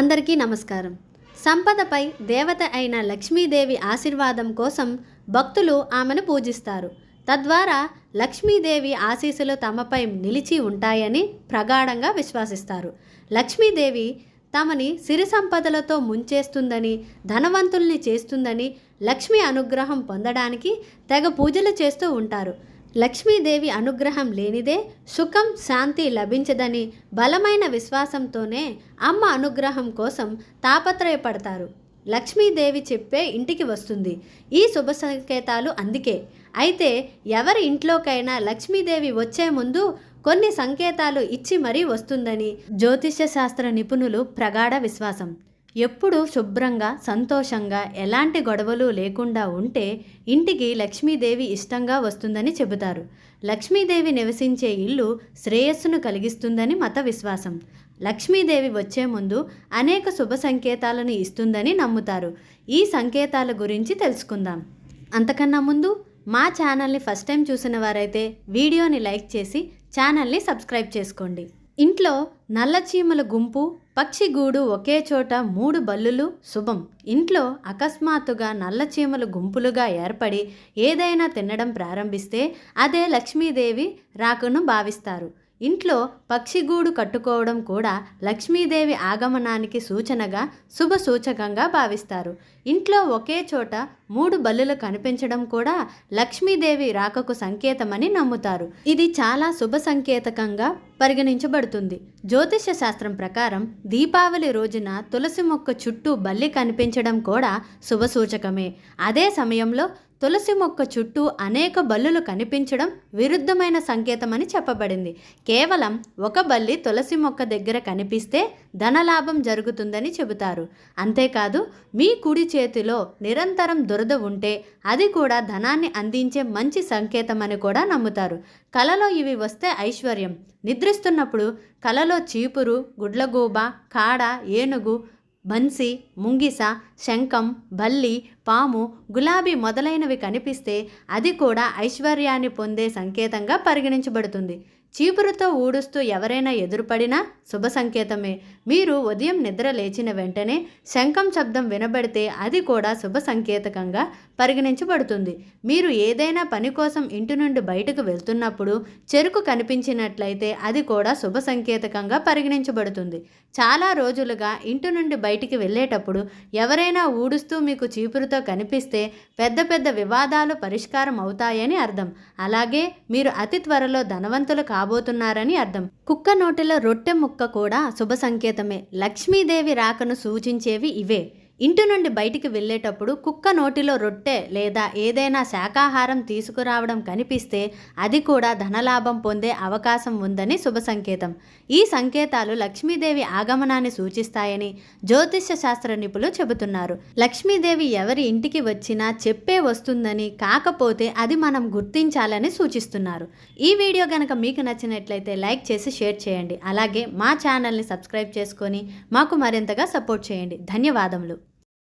అందరికీ నమస్కారం. సంపదపై దేవత అయిన లక్ష్మీదేవి ఆశీర్వాదం కోసం భక్తులు ఆమెను పూజిస్తారు. తద్వారా లక్ష్మీదేవి ఆశీస్సులు తమపై నిలిచి ఉంటాయని ప్రగాఢంగా విశ్వసిస్తారు. లక్ష్మీదేవి తమని సిరి సంపదలతో ముంచేస్తుందని ధనవంతుల్ని చేస్తుందని లక్ష్మీ అనుగ్రహం పొందడానికి తెగ పూజలు చేస్తూ ఉంటారు. లక్ష్మీదేవి అనుగ్రహం లేనిదే సుఖం శాంతి లభించదని బలమైన విశ్వాసంతోనే అమ్మ అనుగ్రహం కోసం తాపత్రయపడతారు. లక్ష్మీదేవి చెప్పే ఇంటికి వస్తుంది. ఈ శుభ సంకేతాలు అందుకే. అయితే ఎవరి ఇంట్లోకైనా లక్ష్మీదేవి వచ్చే ముందు కొన్ని సంకేతాలు ఇచ్చి మరీ వస్తుందని జ్యోతిష్య శాస్త్ర నిపుణులు ప్రగాఢ విశ్వాసం. ఎప్పుడూ శుభ్రంగా సంతోషంగా ఎలాంటి గొడవలు లేకుండా ఉంటే ఇంటికి లక్ష్మీదేవి ఇష్టంగా వస్తుందని చెబుతారు. లక్ష్మీదేవి నివసించే ఇల్లు శ్రేయస్సును కలిగిస్తుందని మత విశ్వాసం. లక్ష్మీదేవి వచ్చే ముందు అనేక శుభ సంకేతాలను ఇస్తుందని నమ్ముతారు. ఈ సంకేతాల గురించి తెలుసుకుందాం. అంతకన్నా ముందు మా ఛానల్ని ఫస్ట్ టైం చూసిన వారైతే వీడియోని లైక్ చేసి ఛానల్ని సబ్స్క్రైబ్ చేసుకోండి. ఇంట్లో నల్లచీమల గుంపు పక్షిగూడు ఒకే చోట మూడు బల్లులు శుభం. ఇంట్లో అకస్మాత్తుగా నల్లచీమల గుంపులుగా ఏర్పడి ఏదైనా తినడం ప్రారంభిస్తే అదే లక్ష్మీదేవి రాకును భావిస్తారు. ఇంట్లో పక్షిగూడు కట్టుకోవడం కూడా లక్ష్మీదేవి ఆగమనానికి సూచనగా శుభ సూచకంగా భావిస్తారు. ఇంట్లో ఒకే చోట మూడు బల్లులు కనిపించడం కూడా లక్ష్మీదేవి రాకకు సంకేతమని నమ్ముతారు. ఇది చాలా శుభ సంకేతకంగా పరిగణించబడుతుంది. జ్యోతిష శాస్త్రం ప్రకారం దీపావళి రోజున తులసి మొక్క చుట్టూ బల్లి కనిపించడం కూడా శుభ సూచకమే. అదే సమయంలో తులసి మొక్క చుట్టూ అనేక బల్లులు కనిపించడం విరుద్ధమైన సంకేతమని చెప్పబడింది. కేవలం ఒక బల్లి తులసి మొక్క దగ్గర కనిపిస్తే ధనలాభం జరుగుతుందని చెబుతారు. అంతేకాదు మీ కుడి చేతిలో నిరంతరం దురద ఉంటే అది కూడా ధనాన్ని అందించే మంచి సంకేతమని కూడా నమ్ముతారు. కలలో ఇవి వస్తే ఐశ్వర్యం. నిద్రిస్తున్నప్పుడు కలలో చీపురు గుడ్లగూబ కాడ ఏనుగు బన్సి ముంగిస శంఖం బల్లి పాము గులాబీ మొదలైనవి కనిపిస్తే అది కూడా ఐశ్వర్యాన్ని పొందే సంకేతంగా పరిగణించబడుతుంది. చీపురుతో ఊడుస్తూ ఎవరైనా ఎదురుపడినా శుభ సంకేతమే. మీరు ఉదయం నిద్ర లేచిన వెంటనే శంఖం శబ్దం వినబడితే అది కూడా శుభ సంకేతకంగా పరిగణించబడుతుంది. మీరు ఏదైనా పని కోసం ఇంటి నుండి బయటకు వెళ్తున్నప్పుడు చెరుకు కనిపించినట్లయితే అది కూడా శుభ సంకేతకంగా పరిగణించబడుతుంది. చాలా రోజులుగా ఇంటి నుండి బయటికి వెళ్ళేటప్పుడు ఎవరైనా ఊడుస్తూ మీకు చీపురుతో కనిపిస్తే పెద్ద పెద్ద వివాదాలు పరిష్కారం అవుతాయని అర్థం. అలాగే మీరు అతి త్వరలో ధనవంతులు కాబోతున్నారని అర్థం. కుక్క నోటిలో రొట్టె ముక్క కూడా శుభ సంకేతమే. లక్ష్మీదేవి రాకను సూచించేవి ఇవే. ఇంటి నుండి బయటికి వెళ్ళేటప్పుడు కుక్క నోటిలో రొట్టె లేదా ఏదైనా శాకాహారం తీసుకురావడం కనిపిస్తే అది కూడా ధనలాభం పొందే అవకాశం ఉందని శుభ సంకేతం. ఈ సంకేతాలు లక్ష్మీదేవి ఆగమనాన్ని సూచిస్తాయని జ్యోతిష్య శాస్త్ర నిపుణులు చెబుతున్నారు. లక్ష్మీదేవి ఎవరి ఇంటికి వచ్చినా చెప్పే వస్తుందని కాకపోతే అది మనం గుర్తించాలని సూచిస్తున్నారు. ఈ వీడియో కనుక మీకు నచ్చినట్లయితే లైక్ చేసి షేర్ చేయండి. అలాగే మా ఛానల్ని సబ్స్క్రైబ్ చేసుకొని మాకు మరింతగా సపోర్ట్ చేయండి. ధన్యవాదములు.